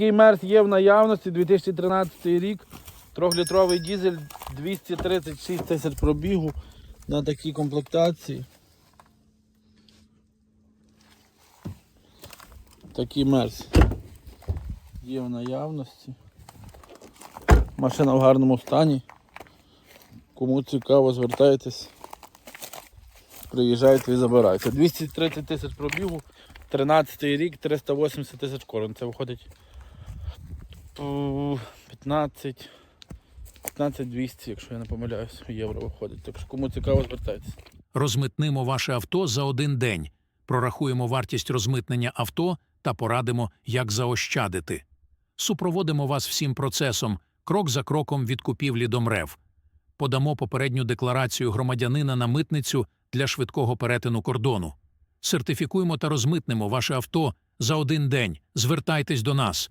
Такий мерс є в наявності 2013 рік. Трьохлітровий дізель 236 тисяч пробігу на такій комплектації. Такий мерс є в наявності. Машина в гарному стані. Кому цікаво, звертайтесь. Приїжджайте і забирайте. 230 тисяч пробігу, 13 рік, 380 тисяч корон. Це виходить 15, 15 200, якщо я не помиляюсь, євро виходить. Так що кому цікаво, звертайтесь. Розмитнимо ваше авто за один день, прорахуємо вартість розмитнення авто та порадимо, як заощадити. Супроводимо вас всім процесом, крок за кроком від купівлі до МРЕВ. Подамо попередню декларацію громадянина на митницю для швидкого перетину кордону. Сертифікуємо та розмитнемо ваше авто за один день. Звертайтесь до нас.